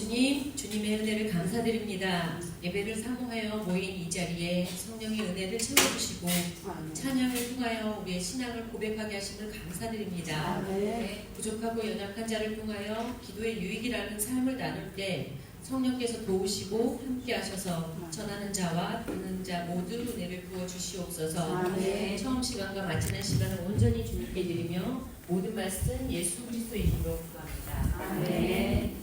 주님, 주님의 은혜를 감사드립니다. 예배를 사모하여 모인 이 자리에 성령의 은혜를 채워주시고 찬양을 통하여 우리의 신앙을 고백하게 하심을 감사드립니다. 네. 부족하고 연약한 자를 통하여 기도의 유익이라는 삶을 나눌 때 성령께서 도우시고 함께 하셔서 전하는 자와 듣는 자 모두 은혜를 부어 주시옵소서. 아멘. 처음 시간과 마치는 시간을 온전히 주님께 드리며 모든 말씀 예수 그리스도 이름으로 구합니다. 아멘.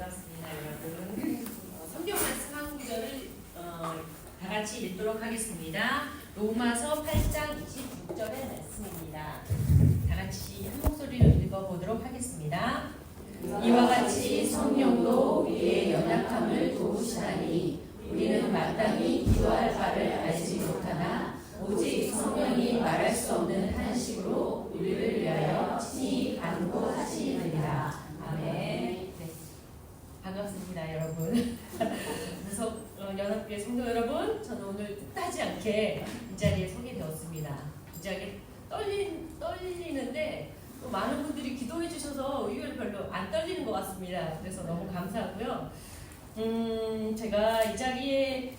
반갑습니다, 여러분. 어, 성경 말씀 한 구절을 어, 다 같이 읽도록 하겠습니다. 로마서 8장 26절의 말씀입니다. 다 같이 한 목소리로 읽어보도록 하겠습니다. 이와 같이 성령도 우리의 연약함을 도우시나니 우리는 마땅히 기도할 바를 알지 못하나 오직 성령이 말할 수 없는 한식으로 떨리, 떨리는데 또 많은 분들이 기도해 주셔서 의외로 별로 안 떨리는 것 같습니다. 그래서 너무 감사하고요. 음, 제가 이 자리에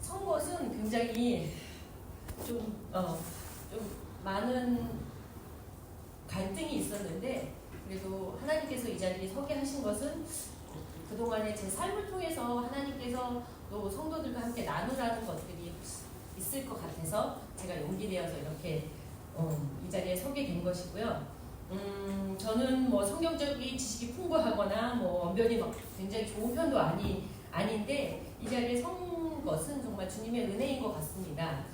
선 것은 굉장히 좀, 어, 좀 많은 갈등이 있었는데 그래도 하나님께서 이 자리에 서게 하신 것은 그동안의 제 삶을 통해서 하나님께서 또 성도들과 함께 나누라는 것들이 있을 것 같아서 제가 용기 내어서 이렇게 어, 이 자리에 서게 된 것이고요. 음, 저는 뭐 성경적인 지식이 풍부하거나 뭐 언변이 막 굉장히 좋은 편도 아니 아닌데 이 자리에 선 것은 정말 주님의 은혜인 것 같습니다.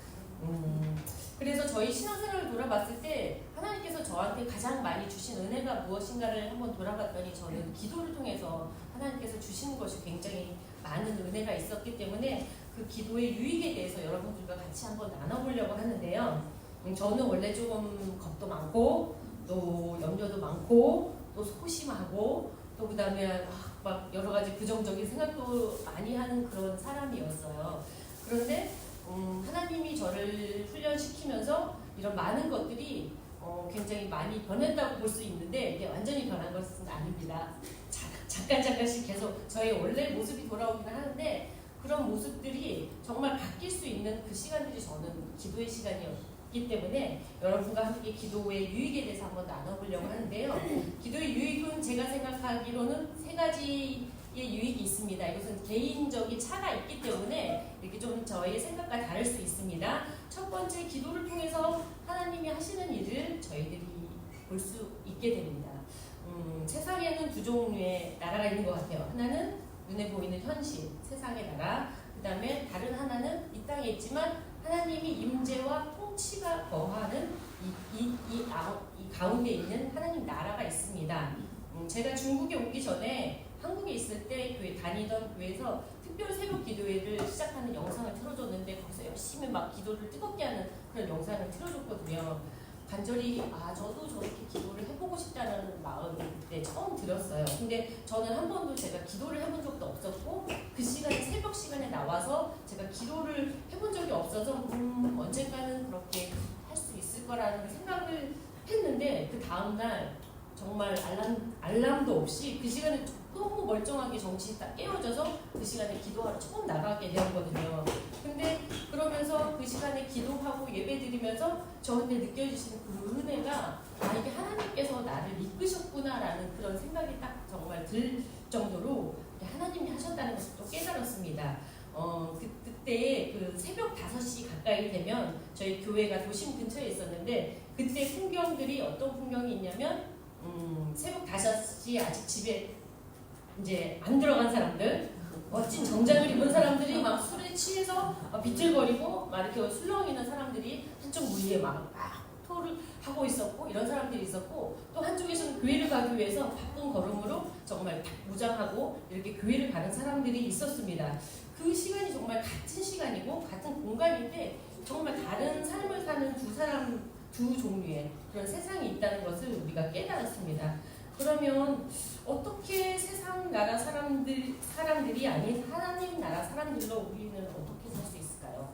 음, 그래서 저희 신앙생활을 돌아봤을 때 하나님께서 저한테 가장 많이 주신 은혜가 무엇인가를 한번 돌아봤더니 저는 기도를 통해서 하나님께서 주시는 것이 굉장히 많은 은혜가 있었기 때문에 그 기도의 유익에 대해서 여러분들과 같이 한번 나눠보려고 하는데요. 음, 저는 원래 조금 겁도 많고 또 염려도 많고 또 소심하고 또 그다음에 막 여러 가지 부정적인 생각도 많이 하는 그런 사람이었어요. 그런데 음, 하나님이 저를 훈련시키면서 이런 많은 것들이 어, 굉장히 많이 변했다고 볼 수 있는데 이게 완전히 변한 것은 아닙니다. 자, 잠깐 잠깐씩 계속 저의 원래 모습이 돌아오기는 하는데 그런 모습들이 정말 바뀔 수 있는 그 시간들이 저는 기도의 시간이었 기 때문에 여러분과 함께 기도의 유익에 대해서 한번 나눠보려고 하는데요. 기도의 유익은 제가 생각하기로는 세 가지의 유익이 있습니다. 이것은 개인적인 차가 있기 때문에 이렇게 좀 저의 생각과 다를 수 있습니다. 첫 번째 기도를 통해서 하나님이 하시는 일을 저희들이 볼 수 있게 됩니다. 음, 세상에는 두 종류의 나라가 있는 것 같아요. 하나는 눈에 보이는 현실, 세상의 나라. 그 다음에 다른 하나는 이 땅에 있지만 하나님이 임재와 통치가 거하는 이, 이, 이, 아, 이 가운데 있는 하나님 나라가 있습니다. 음, 제가 중국에 오기 전에 한국에 있을 때 교회 다니던 교회에서 특별 새벽 기도회를 시작하는 영상을 틀어줬는데 거기서 열심히 막 기도를 뜨겁게 하는 그런 영상을 틀어줬거든요. 간절히 아 저도 저렇게 기도를 해보고 싶다는 그때 처음 들었어요. 근데 저는 한 번도 제가 기도를 해본 적도 없었고 그 시간에 새벽 시간에 제가 기도를 해본 적이 없어서 음 언젠가는 그렇게 할 수 있을 거라는 생각을 했는데 그 다음 날 정말 알람 알람도 없이 그 시간에 너무 멀쩡하게 정신이 딱 깨어져서 그 시간에 기도하러 처음 나가게 되었거든요. 근데 그러면서 그 시간에 기도하고 예배 드리면서 저한테 느껴지시는 그 은혜가 아 이게 하나님께서 나를 이끄셨구나라는 그런 생각이 딱 정말 들 정도로 하나님이 하셨다는 것을 또 깨달았습니다. 어 그, 그때 그 새벽 5시 가까이 되면 저희 교회가 도심 근처에 있었는데 그때 풍경들이 어떤 풍경이 있냐면 음, 새벽 5시 아직 집에 이제 안 들어간 사람들 멋진 정장을 입은 사람들이 막 술에 취해서 막 비틀거리고 막 이렇게 술렁이는 사람들이 한쪽 무리에 막, 막 토를 하고 있었고 이런 사람들이 있었고 또 한쪽에서는 교회를 가기 위해서 바쁜 걸음으로 정말 딱 무장하고 이렇게 교회를 가는 사람들이 있었습니다. 그 시간이 정말 같은 시간이고 같은 공간인데 정말 다른 삶을 사는 두 사람 두 종류의 그런 세상이 있다는 것을 우리가 깨달았습니다. 그러면 어떻게 세상 나라 사람들 사람들이 아닌 하나님 나라 사람들로 우리는 어떻게 살 수 있을까요?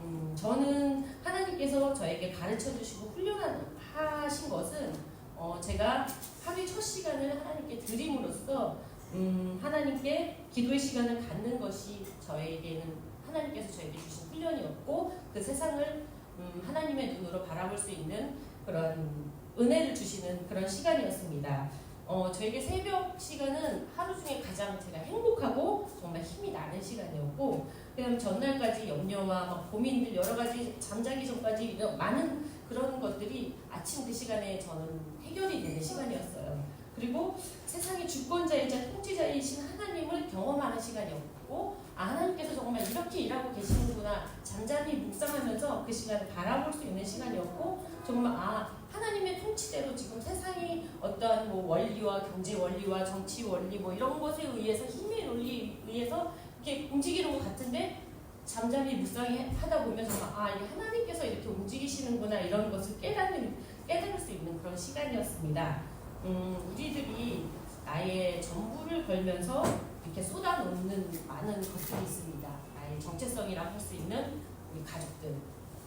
음, 저는 하나님께서 저에게 가르쳐 주시고 훈련하신 것은 어, 제가 하루의 첫 시간을 하나님께 드림으로써 음, 하나님 하나님께 기도의 시간을 갖는 것이 저에게는 하나님께서 저에게 주신 훈련이었고 그 세상을 음, 하나님의 눈으로 바라볼 수 있는 그런 은혜를 주시는 그런 시간이었습니다. 어, 저에게 새벽 시간은 하루 중에 가장 제가 행복하고 정말 힘이 나는 시간이었고 그다음에 전날까지 염려와 막 고민들 여러 가지 잠자기 전까지 이런 많은 그런 것들이 아침 그 시간에 저는 해결이 되는 시간이었어요. 그리고 세상의 주권자이자 통치자이신 하나님을 경험하는 시간이었고 아, 하나님께서 정말 이렇게 일하고 계시는구나 잠잠히 묵상하면서 그 시간을 바라볼 수 있는 시간이었고 정말 아 하나님의 통치대로 지금 세상이 어떠한 뭐 원리와 경제 원리와 정치 원리 뭐 이런 것에 의해서 힘의 논리에 의해서 이렇게 움직이는 것 같은데 잠잠히 묵상이 하다 보면 정말 아 이게 하나님께서 이렇게 움직이시는구나 이런 것을 깨닫는 깨달을 수 있는 그런 시간이었습니다. 음, 우리들이 나의 전부를 걸면서 이렇게 쏟아놓는 많은 것들이 있습니다. 나의 정체성이라고 할 수 있는 우리 가족들,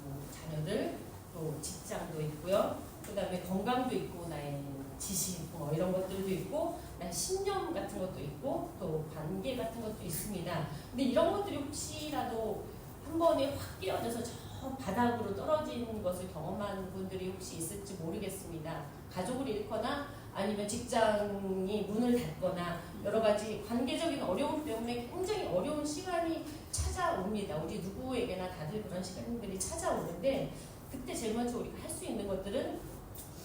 뭐 자녀들, 또 직장도 있고요. 그 다음에 건강도 있고, 나의 지식, 뭐 이런 것들도 있고, 나의 신념 같은 것도 있고, 또 관계 같은 것도 있습니다. 근데 이런 것들이 혹시라도 한 번에 확 끼어져서 저 바닥으로 떨어진 것을 경험한 분들이 혹시 있을지 모르겠습니다. 가족을 잃거나 아니면 직장이 문을 닫거나 여러 가지 관계적인 어려움 때문에 굉장히 어려운 시간이 찾아옵니다. 우리 누구에게나 다들 그런 시간들이 찾아오는데 그때 제일 먼저 우리가 할 수 있는 것들은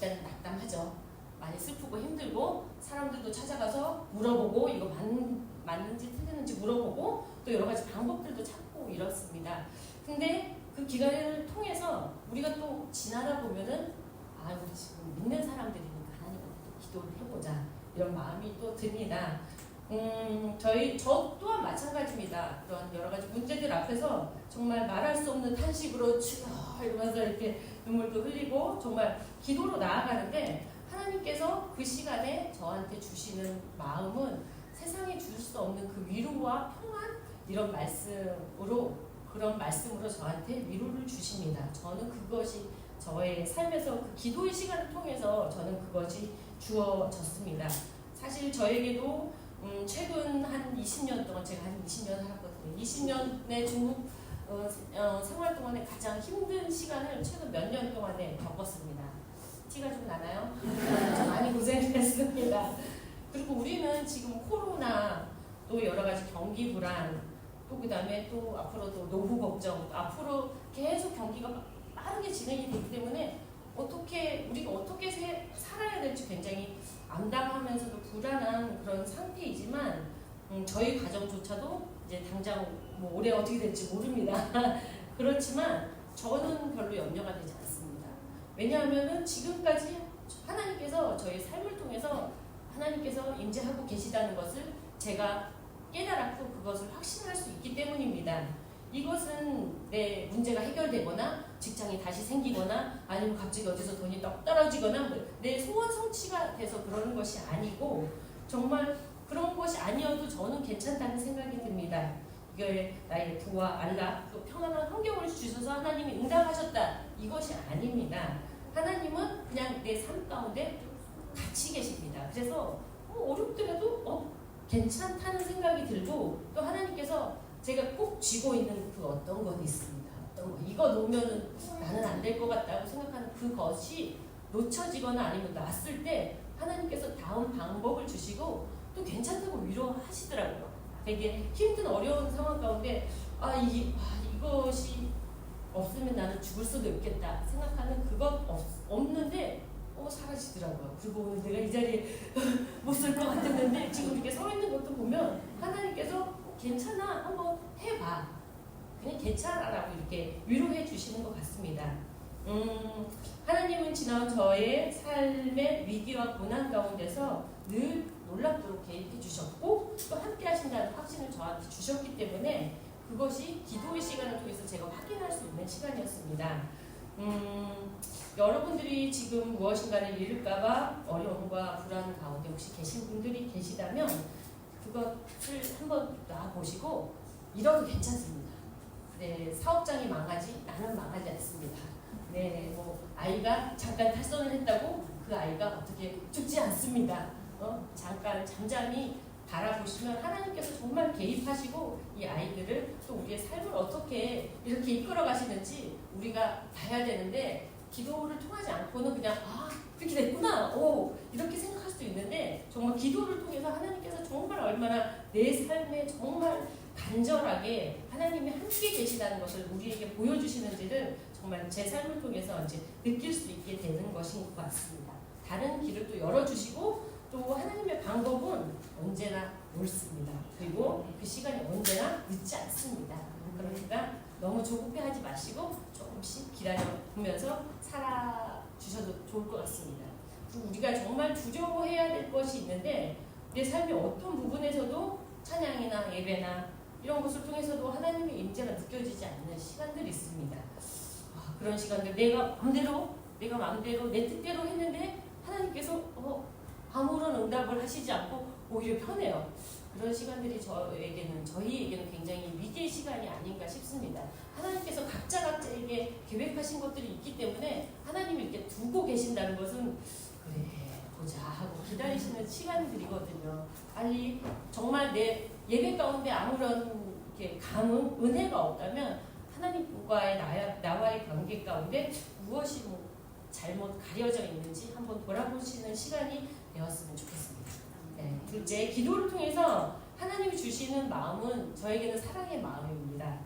일단 낙담하죠. 많이 슬프고 힘들고 사람들도 찾아가서 물어보고 이거 맞, 맞는지 틀리는지 물어보고 또 여러 가지 방법들도 찾고 이렇습니다. 근데 그 기간을 통해서 우리가 또 지나다 보면은 아 우리 지금 믿는 사람들이니까 하나님한테 또 기도를 해보자 이런 마음이 또 듭니다. 음 저희 저 또한 마찬가지입니다. 그런 여러 가지 문제들 앞에서 정말 말할 수 없는 탄식으로 주여 이러면서 이렇게 눈물도 흘리고 정말 기도로 나아가는데 하나님께서 그 시간에 저한테 주시는 마음은 세상에 줄수 없는 그 위로와 평안 이런 말씀으로 그런 말씀으로 저한테 위로를 주십니다. 저는 그것이 저의 삶에서 그 기도의 시간을 통해서 저는 그것이 주어졌습니다. 사실 저에게도 음, 최근 한 20년 동안 제가 한 20년 살았거든요. 20년의 중국 어, 어, 생활 동안에 가장 힘든 시간을 최근 몇 년 동안에 겪었습니다. 티가 좀 나나요? 좀 많이 고생했습니다. 그리고 우리는 지금 코로나 또 여러 가지 경기 불안 또 그다음에 또 앞으로도 노후 걱정 앞으로 계속 경기가 빠르게 진행이 되기 때문에 어떻게 우리가 어떻게 세- 살아야 될지 굉장히 암담하면서도 불안한 그런 상태이지만 음, 저희 가정조차도 이제 당장 뭐 올해 어떻게 될지 모릅니다. 그렇지만 저는 별로 염려가 되지 않습니다. 왜냐하면은 지금까지 하나님께서 저희 삶을 통해서 하나님께서 임재하고 계시다는 것을 제가 깨달았고 그것을 확신할 수 있기 때문입니다. 이것은 내 문제가 해결되거나 직장이 다시 생기거나 아니면 갑자기 어디서 돈이 떡 떨어지거나 내 소원 성취가 돼서 그러는 것이 아니고 정말 그런 것이 아니어도 저는 괜찮다는 생각이 듭니다. 이게 나의 부와 안락 또 평안한 환경을 주셔서 하나님이 응답하셨다 이것이 아닙니다. 하나님은 그냥 내 삶 가운데 같이 계십니다. 그래서 뭐 어렵더라도 어 괜찮다는 생각이 들고 또 하나님께서 제가 꼭 쥐고 있는 그 어떤 것 있습니다. 어떤 거 이거 놓으면 나는 안 될 것 같다고 생각하는 그것이 놓쳐지거나 아니면 놨을 때 하나님께서 다음 방법을 주시고 또 괜찮다고 위로하시더라고요. 되게 힘든 어려운 상황 가운데 아, 이, 아 이것이 없으면 나는 죽을 수도 있겠다 생각하는 그것 없, 없는데 어 사라지더라고요. 그리고 오늘 내가 이 자리에 못쓸것 같았는데 지금 이렇게 서 있는 것도 보면 하나님께서 괜찮아 한번 해봐 그냥 괜찮아라고 이렇게 위로해 주시는 것 같습니다. 음, 하나님은 지난 저의 삶의 위기와 고난 가운데서 늘 놀랍도록 개입해 주셨고 또 함께 하신다는 확신을 저한테 주셨기 때문에 그것이 기도의 시간을 통해서 제가 확인할 수 있는 시간이었습니다. 음, 여러분들이 지금 무엇인가를 잃을까봐 어려움과 불안 가운데 혹시 계신 분들이 계시다면 그것을 한번 놔보시고 잃어도 괜찮습니다. 네, 사업장이 망하지 나는 망하지 않습니다. 네, 뭐 아이가 잠깐 탈선을 했다고 그 아이가 어떻게 죽지 않습니다. 어? 잠깐 잠잠히 바라보시면 하나님께서 정말 개입하시고 이 아이들을 또 우리의 삶을 어떻게 이렇게 이끌어 가시는지 우리가 봐야 되는데 기도를 통하지 않고는 그냥 아 이렇게 됐구나 오 이렇게 생각할 수도 있는데 정말 기도를 통해서 하나님께서 정말 얼마나 내 삶에 정말 간절하게 하나님이 함께 계시다는 것을 우리에게 보여주시는지를 정말 제 삶을 통해서 이제 느낄 수 있게 되는 것인 것 같습니다. 다른 길을 또 열어주시고 또 하나님의 방법은 언제나 옳습니다. 그리고 그 시간이 언제나 늦지 않습니다. 그러니까 너무 조급해하지 마시고 조금씩 기다려 보면서 살아 주셔도 좋을 것 같습니다. 우리가 정말 두려워해야 될 것이 있는데 내 삶의 어떤 부분에서도 찬양이나 예배나 이런 것을 통해서도 하나님의 임재가 느껴지지 않는 시간들이 있습니다. 아, 그런 시간들 내가 마음대로 내가 마음대로 내 뜻대로 했는데 하나님께서 어, 아무런 응답을 하시지 않고 오히려 편해요. 그런 시간들이 저에게는 저희에게는 굉장히 위기의 시간이 아닌가 싶습니다. 하나님께서 각자 각자에게 계획하신 것들이 있기 때문에 하나님이 이렇게 두고 계신다는 것은 그래 보자 하고 기다리시는 시간들이거든요. 빨리 정말 내 예배 가운데 아무런 이렇게 감흥, 은혜가 없다면 하나님과의 나야, 나와의 관계 가운데 무엇이 뭐 잘못 가려져 있는지 한번 돌아보시는 시간이 되었으면 좋겠습니다. 네. 둘째, 기도를 통해서 하나님이 주시는 마음은 저에게는 사랑의 마음입니다.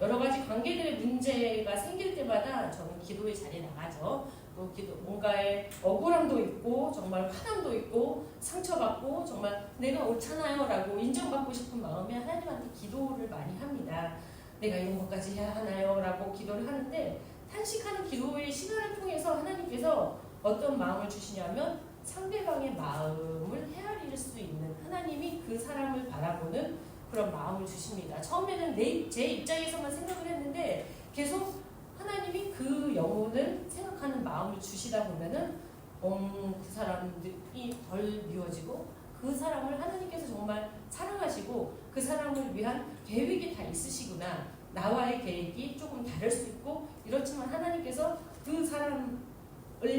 여러 가지 관계들의 문제가 생길 때마다 저는 기도의 자리에 나가죠. 또 기도, 뭔가의 억울함도 있고 정말 화남도 있고 상처받고 정말 내가 옳잖아요 라고 인정받고 싶은 마음에 하나님한테 기도를 많이 합니다. 내가 이런 것까지 해야 하나요 라고 기도를 하는데 탄식하는 기도의 시간을 통해서 하나님께서 어떤 마음을 주시냐면 상대방의 마음을 헤아릴 수 있는 하나님이 그 사람을 바라보는 그런 마음을 주십니다. 처음에는 내, 제 입장에서만 생각을 했는데 계속 하나님이 그 영혼을 생각하는 마음을 주시다 보면은 음, 그 사람들이 덜 미워지고 그 사람을 하나님께서 정말 사랑하시고 그 사람을 위한 계획이 다 있으시구나. 나와의 계획이 조금 다를 수 있고 이렇지만 하나님께서 그 사람을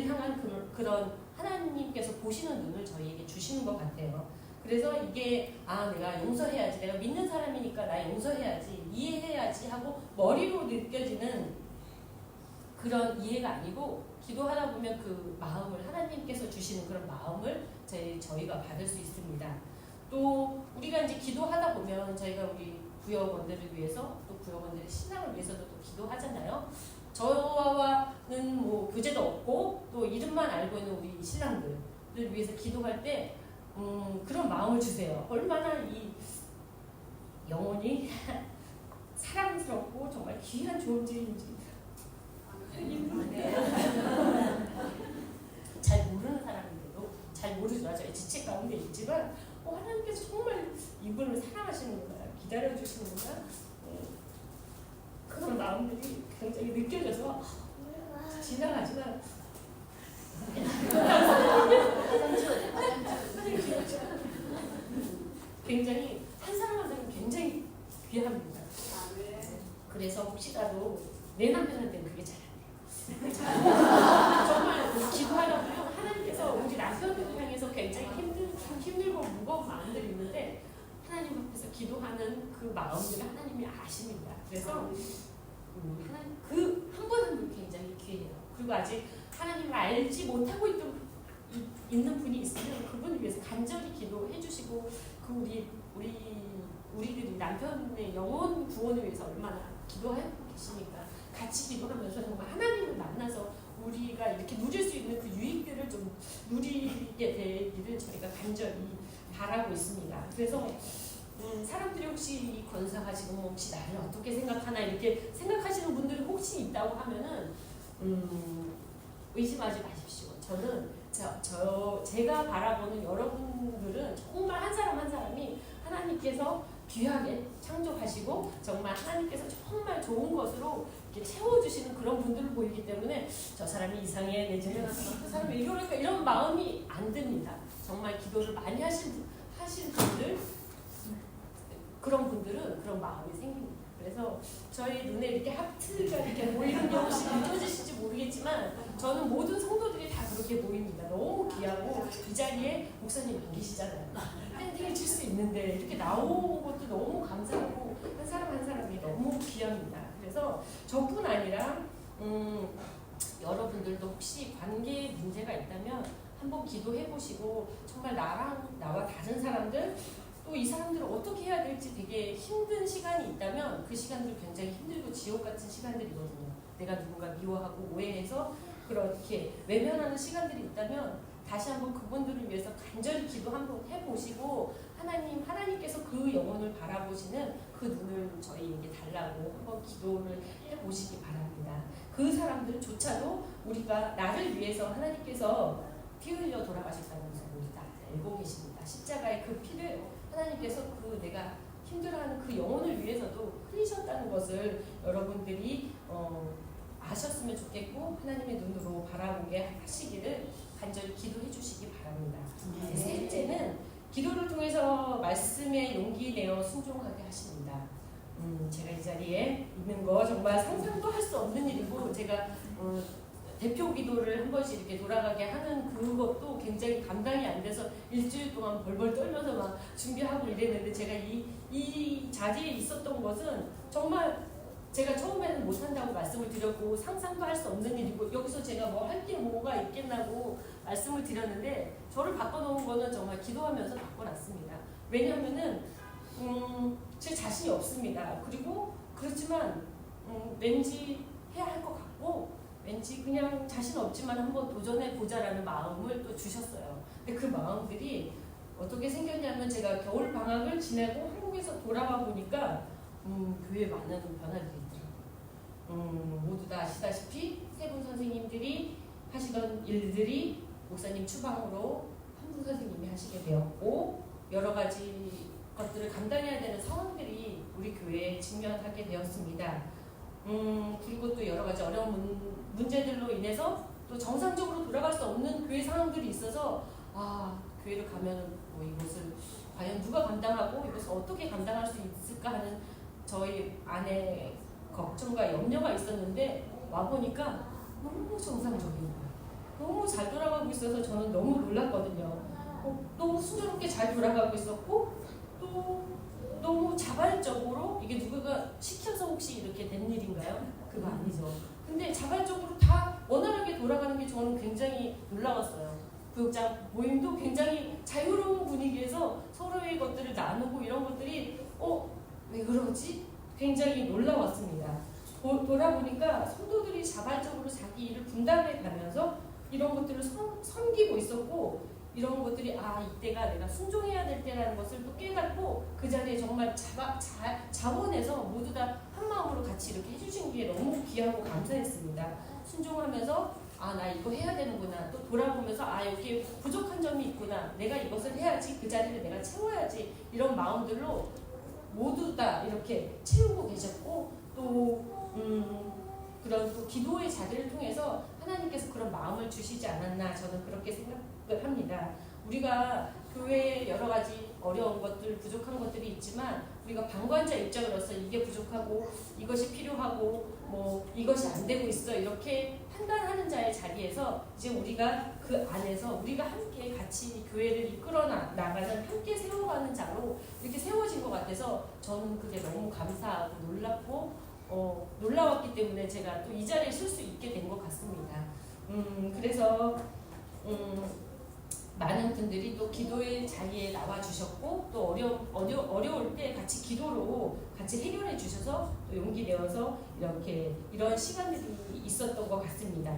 향한 그, 그런 하나님께서 보시는 눈을 저희에게 주시는 것 같아요. 그래서 이게 아 내가 용서해야지 내가 믿는 사람이니까 나 용서해야지 이해해야지 하고 머리로 느껴지는 그런 이해가 아니고 기도하다 보면 그 마음을 하나님께서 주시는 그런 마음을 저희, 저희가 받을 수 있습니다. 또 우리가 이제 기도하다 보면 저희가 우리 구역원들을 위해서 또 구역원들의 신앙을 위해서도 또 기도하잖아요. 저와는 뭐 교제도 없고 또 이름만 알고 있는 우리 신랑들을 위해서 기도할 때 음, 그런 마음을 주세요. 얼마나 이 영혼이 사랑스럽고 정말 귀한 존재인지 잘 모르는 사람인데도 잘 모르죠. 저희 지체 가운데 있지만 어, 하나님께서 정말 이분을 사랑하시는구나 기다려주시는구나 어, 그런 마음들이 굉장히 느껴져서 지나가지만 굉장히 한 사람 한 사람 굉장히 귀합니다. 그래서 혹시라도 내 남편한테는 그게 잘 안 돼요. 정말 그 기도하다 보면 하나님께서 우리 남편을 향해서 굉장히 힘들, 힘들고 무거운 마음들이 있는데 하나님 앞에서 기도하는 그 마음들을 하나님이 아십니다. 그래서 음, 하나님 그한분한분 굉장히 귀해요. 그리고 아직 하나님을 알지 못하고 있던 이- 있는 분이 있으면 그분을 위해서 간절히 기도해 주시고 그 우리 우리 우리들이 남편의 영혼 구원을 위해서 얼마나 기도하고 계시니까 같이 기도하면서 정말 하나님을 만나서 우리가 이렇게 누릴 수 있는 그 유익들을 좀 누리게 되기를 저희가 간절히 바라고 있습니다. 그래서 음, 사람들이 혹시 이 권사가 지금 혹시 나를 어떻게 생각하나 이렇게 생각하시는 분들이 혹시 있다고 하면은 음, 의심하지 마십시오. 저는 저, 저 제가 바라보는 여러분들은 정말 한 사람 한 사람이 하나님께서 귀하게 창조하시고 정말 하나님께서 정말 좋은 것으로 이렇게 채워주시는 그런 분들을 보이기 때문에 저 사람이 이상해 내지는 그 사람이 이러니까 이런 마음이 안 듭니다. 정말 기도를 많이 하신 분- 하신 분들 그런 분들은 그런 마음이 생깁니다. 그래서 저희 눈에 이렇게 하트가 이렇게 보이는 게 혹시 느껴지실지 모르겠지만 저는 모든 성도들이 다 그렇게 보입니다. 너무 귀하고 이 자리에 목사님 안 계시잖아요. 밴딩을 칠 수 있는데 이렇게 나오는 것도 너무 감사하고 한 사람 한 사람이 너무 귀합니다. 그래서 저뿐 아니라 음, 여러분들도 혹시 관계에 문제가 있다면 한번 기도해 보시고 정말 나랑 나와 다른 사람들 또 이 사람들을 어떻게 해야 될지 되게 힘든 시간이 있다면 그 시간들 굉장히 힘들고 지옥 같은 시간들이거든요. 내가 누군가 미워하고 오해해서 그렇게 외면하는 시간들이 있다면 다시 한번 그분들을 위해서 간절히 기도 한번 해보시고 하나님 하나님께서 그 영혼을 바라보시는 그 눈을 저희에게 달라고 한번 기도를 해보시기 바랍니다. 그 사람들조차도 우리가 나를 위해서 하나님께서 피 흘려 돌아가셨다는 것을 우리 다 알고 계십니다. 십자가의 그 피를 하나님께서 그 내가 힘들어하는 그 영혼을 위해서도 흘리셨다는 것을 여러분들이 어, 아셨으면 좋겠고 하나님의 눈으로 바라보게 하시기를 간절히 기도해 주시기 바랍니다. 네. 셋째는 기도를 통해서 말씀에 용기 내어 순종하게 하십니다. 음, 제가 이 자리에 있는 거 정말 상상도 할 수 없는 일이고 제가 어, 대표 기도를 한 번씩 이렇게 돌아가게 하는 그것도 굉장히 감당이 안 돼서 일주일 동안 벌벌 떨면서 막 준비하고 이랬는데 제가 이, 이 자리에 있었던 것은 정말 제가 처음에는 못한다고 말씀을 드렸고 상상도 할 수 없는 일이고 여기서 제가 뭐 할 게 뭐가 있겠나고 말씀을 드렸는데 저를 바꿔놓은 거는 정말 기도하면서 바꿔놨습니다. 왜냐하면은 음, 제 자신이 없습니다. 그리고 그렇지만 음, 왠지 해야 할 것 같고 왠지 그냥 자신 없지만 한번 도전해 보자라는 마음을 또 주셨어요. 근데 그 마음들이 어떻게 생겼냐면 제가 겨울 방학을 지내고 한국에서 돌아와 보니까 음, 교회 많은 변화들이 있더라고요. 음, 모두 다 아시다시피 세 분 선생님들이 하시던 일들이 목사님 추방으로 한 분 선생님이 하시게 되었고 여러 가지 것들을 감당해야 되는 상황들이 우리 교회에 직면하게 되었습니다. 음, 그리고 또 여러 가지 어려운 문, 문제들로 인해서 또 정상적으로 돌아갈 수 없는 교회 상황들이 있어서 아 교회를 가면 뭐 이것을 과연 누가 감당하고 이것을 어떻게 감당할 수 있을까 하는 저희 안에 걱정과 염려가 있었는데 와 보니까 너무 정상적인 거예요. 너무 잘 돌아가고 있어서 저는 너무 놀랐거든요. 어, 너무 순조롭게 잘 돌아가고 있었고 또 너무 자발적으로 이게 누구가 시켜서 혹시 이렇게 된 일인가요? 그거 아니죠. 근데 자발적으로 다 원활하게 돌아가는 게 저는 굉장히 놀라웠어요. 교육장 모임도 굉장히 자유로운 분위기에서 서로의 것들을 나누고 이런 것들이 어? 왜 그러지? 굉장히 놀라웠습니다. 도, 돌아보니까 성도들이 자발적으로 자기 일을 분담해 가면서 이런 것들을 섬, 섬기고 있었고 이런 것들이 아 이때가 내가 순종해야 될 때라는 것을 또 깨닫고 그 자리에 정말 자바, 자, 자원해서 모두 다 한 마음으로 같이 이렇게 해주신 게 너무 귀하고 감사했습니다. 순종하면서 아 나 이거 해야 되는구나. 또 돌아보면서 아 여기 부족한 점이 있구나. 내가 이것을 해야지. 그 자리를 내가 채워야지. 이런 마음들로 모두 다 이렇게 채우고 계셨고 또 음, 그런 또 기도의 자리를 통해서 하나님께서 그런 마음을 주시지 않았나 저는 그렇게 생각을 합니다. 우리가 교회에 여러 가지 어려운 것들, 부족한 것들이 있지만 우리가 방관자 입장으로서 이게 부족하고 이것이 필요하고 뭐 이것이 안 되고 있어 이렇게 판단하는 자의 자리에서 이제 우리가 그 안에서 우리가 함께 같이 교회를 이끌어 나, 나가는 함께 세워가는 자로 이렇게 세워진 것 같아서 저는 그게 너무 감사하고 놀랍고 어, 놀라웠기 때문에 제가 또 이 자리에 설 수 있게 된 것 같습니다. 음, 그래서 음, 많은 분들이 또 기도의 자리에 나와 주셨고 또 어려, 어려, 어려울 때 같이 기도로 같이 해결해 주셔서 또 용기 내어서 이렇게 이런 시간들이 있었던 것 같습니다.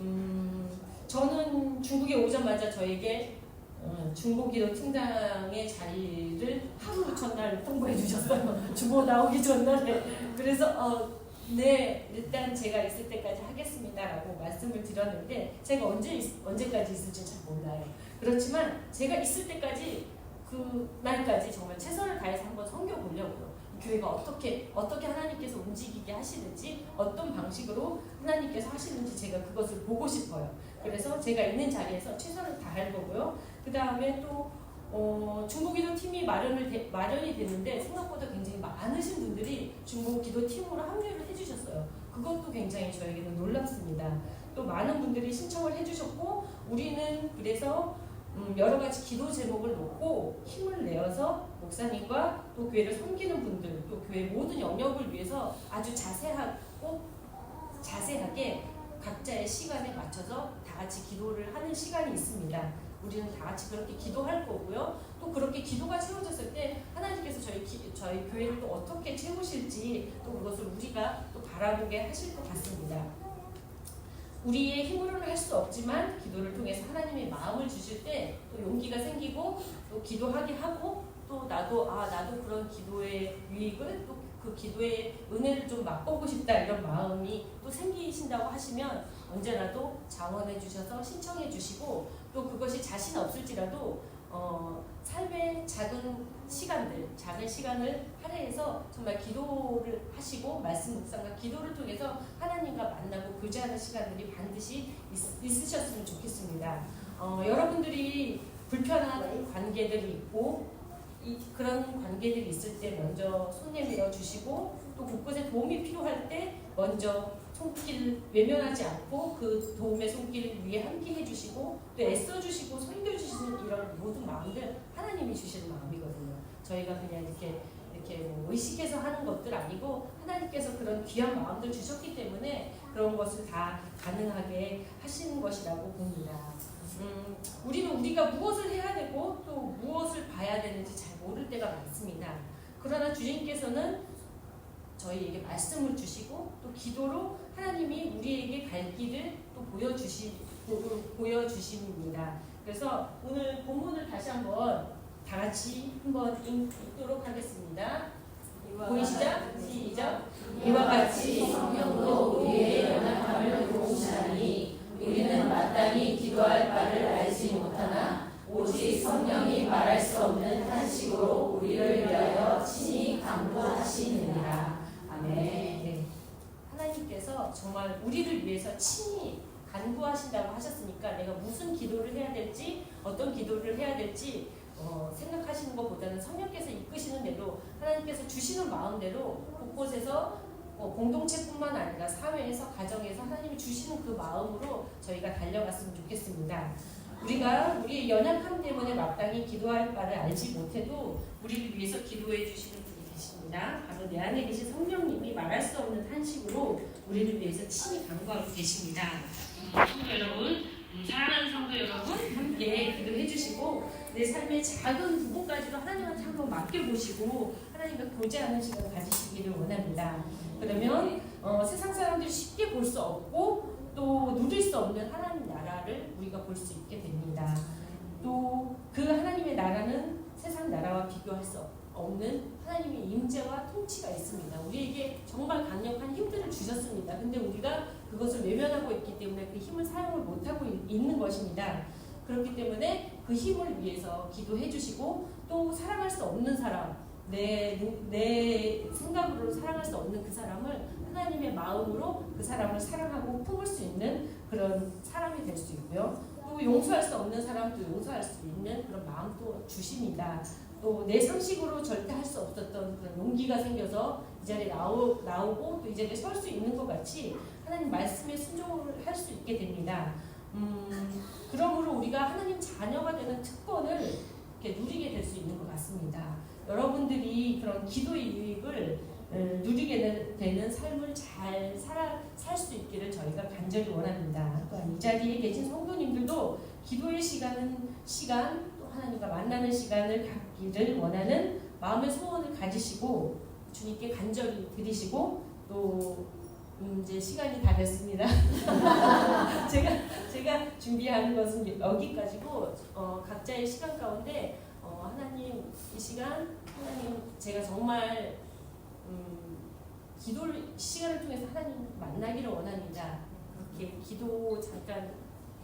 음, 저는 중국에 오자마자 저에게 어, 중고기도 팀장의 자리를 하루 전날 통보해 주셨어요. 주보 나오기 전날에. 그래서 어, 네 일단 제가 있을 때까지 하겠습니다라고 말씀을 드렸는데 제가 언제 있- 언제까지 있을지 잘 몰라요. 그렇지만 제가 있을 때까지 그 날까지 정말 최선을 다해서 한번 섬겨 보려고요. 이 교회가 어떻게 어떻게 하나님께서 움직이게 하시는지 어떤 방식으로 하나님께서 하시는지 제가 그것을 보고 싶어요. 그래서 제가 있는 자리에서 최선을 다할 거고요. 그 다음에 또 어, 중국 기도 팀이 마련을 되- 마련이 됐는데 생각보다 굉장히 많으신 분들이 중국 기도 팀으로 합류를 해주셨어요. 그것도 굉장히 저에게는 놀랍습니다. 또 많은 분들이 신청을 해주셨고 우리는 그래서 음, 여러 가지 기도 제목을 놓고 힘을 내어서 목사님과 또 교회를 섬기는 분들 또 교회 모든 영역을 위해서 아주 자세하고 자세하게 각자의 시간에 맞춰서 다 같이 기도를 하는 시간이 있습니다. 우리는 다 같이 그렇게 기도할 거고요. 또 그렇게 기도가 채워졌을 때 하나님께서 저희 기- 저희 교회를 또 어떻게 채우실지 또 그것을 우리가 또 바라보게 하실 것 같습니다. 우리의 힘으로는 할 수 없지만 기도를 통해서 하나님의 마음을 주실 때 또 용기가 생기고 또 기도하게 하고 또 나도 아 나도 그런 기도의 유익을 또 그 기도의 은혜를 좀 맛보고 싶다 이런 마음이 또 생기신다고 하시면 언제라도 자원해 주셔서 신청해 주시고 또 그것이 자신 없을지라도 어, 삶의 작은 시간들, 작은 시간을 할애해서 정말 기도를 하시고 말씀 묵상과 기도를 통해서 하나님과 만나고 교제하는 시간들이 반드시 있, 있으셨으면 좋겠습니다. 어, 여러분들이 불편한 관계들이 있고 이, 그런 관계들이 있을 때 먼저 손 내밀어 주시고 또 곳곳에 도움이 필요할 때 먼저 손길 외면하지 않고 그 도움의 손길 위에 함께 해주시고 또 애써주시고 섬겨주시는 이런 모든 마음들 하나님이 주시는 마음이거든요. 저희가 그냥 이렇게 이렇게 뭐 의식해서 하는 것들 아니고 하나님께서 그런 귀한 마음들 주셨기 때문에 그런 것을 다 가능하게 하시는 것이라고 봅니다. 음, 우리는 우리가 무엇을 해야 되고 또 무엇을 봐야 되는지 잘 모를 때가 많습니다. 그러나 주님께서는 저희에게 말씀을 주시고 또 기도로 하나님이 우리에게 갈 길을 또 보여주시 보- 보여주십니다. 그래서 오늘 본문을 다시 한번 다 같이 한번 읽- 읽도록 하겠습니다. 보이시죠? 시작. 이와 같이 성령도 우리의 연약함을 도우시나니 우리는 마땅히 기도할 바를 알지 못하나 오직 성령이 말할 수 없는 탄식으로 우리를 위하여 친히 강구하시느니라. 아멘. 네. 하나님께서 정말 우리를 위해서 친히 간구하신다고 하셨으니까 내가 무슨 기도를 해야 될지 어떤 기도를 해야 될지 어, 생각하시는 것보다는 성령께서 이끄시는 대로 하나님께서 주시는 마음대로 곳곳에서 어, 공동체뿐만 아니라 사회에서 가정에서 하나님이 주시는 그 마음으로 저희가 달려갔으면 좋겠습니다. 우리가 우리의 연약함 때문에 마땅히 기도할 바를 알지 못해도 우리를 위해서 기도해 주시는 분이 계십니다. 바로 내 안에 계신 성령님이 말할 수 없는 한식으로 우리를 위해서 친히 간구하고 계십니다. 음, 성도 여러분, 음, 사랑하는 성도 여러분, 함께 기도해 주시고 내 삶의 작은 부분까지도 하나님한테 한번 맡겨보시고 하나님과 교제하는 시간을 가지시기를 원합니다. 그러면 어, 세상 사람들이 쉽게 볼 수 없고 또 누릴 수 없는 하나님 나라를 우리가 볼 수 있게 됩니다. 또 그 하나님의 나라는 세상 나라와 비교할 수 없 는 하나님의 임재와 통치가 있습니다. 우리에게 정말 강력한 힘들을 주셨습니다. 근데 우리가 그것을 외면하고 있기 때문에 그 힘을 사용을 못하고 있- 있는 것입니다. 그렇기 때문에 그 힘을 위해서 기도해 주시고 또 사랑할 수 없는 사람, 내, 내 생각으로 사랑할 수 없는 그 사람을 하나님의 마음으로 그 사람을 사랑하고 품을 수 있는 그런 사람이 될 수 있고요. 또 용서할 수 없는 사람도 용서할 수 있는 그런 마음도 주십니다. 또 내 상식으로 절대 할 수 없었던 그런 용기가 생겨서 이 자리에 나오, 나오고 또 이 자리에 설 수 있는 것 같이 하나님 말씀에 순종을 할 수 있게 됩니다. 음, 그러므로 우리가 하나님 자녀가 되는 특권을 이렇게 누리게 될 수 있는 것 같습니다. 여러분들이 그런 기도의 유익을 음, 누리게 되- 되는 삶을 잘 살아 살 수 있기를 저희가 간절히 원합니다. 또한 이 자리에 계신 성도님들도 기도의 시간은 시간 또 하나님과 만나는 시간을 갖 기를 원하는 마음의 소원을 가지시고 주님께 간절히 드리시고 또 음, 이제 시간이 다 됐습니다. 제가 제가 준비하는 것은 여기까지고 어, 각자의 시간 가운데 어, 하나님 이 시간 하나님 제가 정말 음, 기도 시간을 통해서 하나님 만나기를 원합니다. 그렇게 기도 잠깐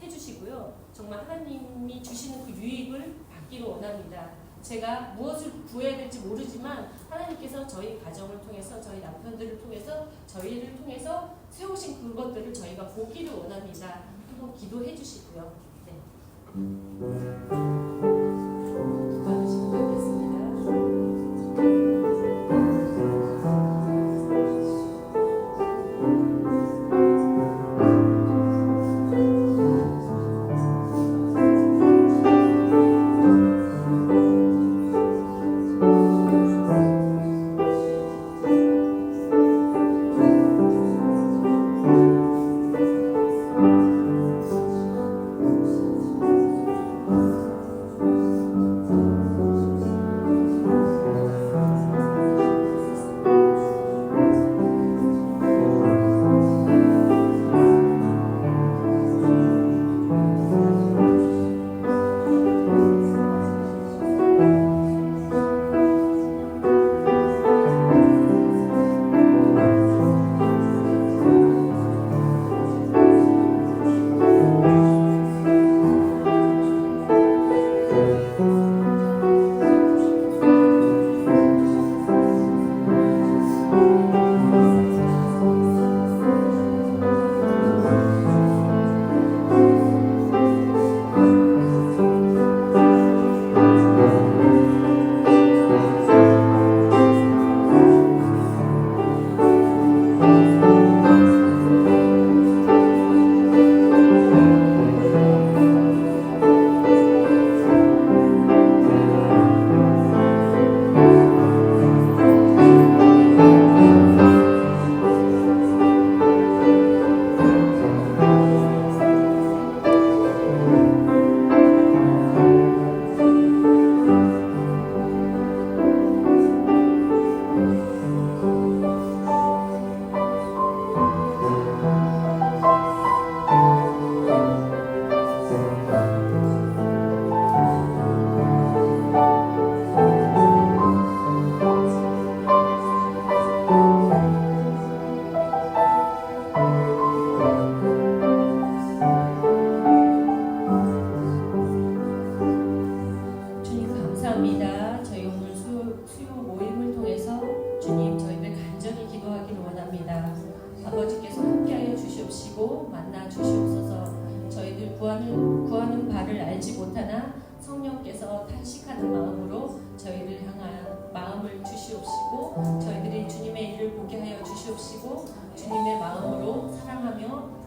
해주시고요. 정말 하나님이 주시는 그 유익을 받기를 원합니다. 제가 무엇을 구해야 될지 모르지만 하나님께서 저희 가정을 통해서 저희 남편들을 통해서 저희를 통해서 세우신 그것들을 저희가 보기를 원합니다. 한번 기도해 주시고요. 네.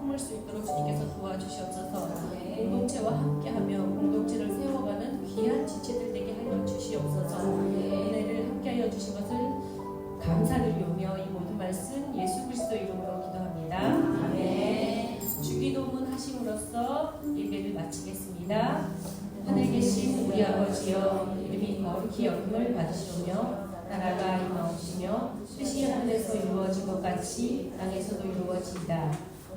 품을 수 있도록 주님께서 도와주시옵소서. 공동체와 함께하며 공동체를 세워가는 귀한 지체들 되게 하여 주시옵소서. 은혜를 함께하여 주신 것을 감사드리오며 이 모든 말씀 예수 그리스도 이름으로 기도합니다. 주기도문 하심으로써 예배를 마치겠습니다. 하늘 계신 우리 아버지여 이름이 거룩히 여김을 받으시오며 나라가 임하옵시며 뜻이 하늘에서 이루어진 것 같이 땅에서도 이루어진다.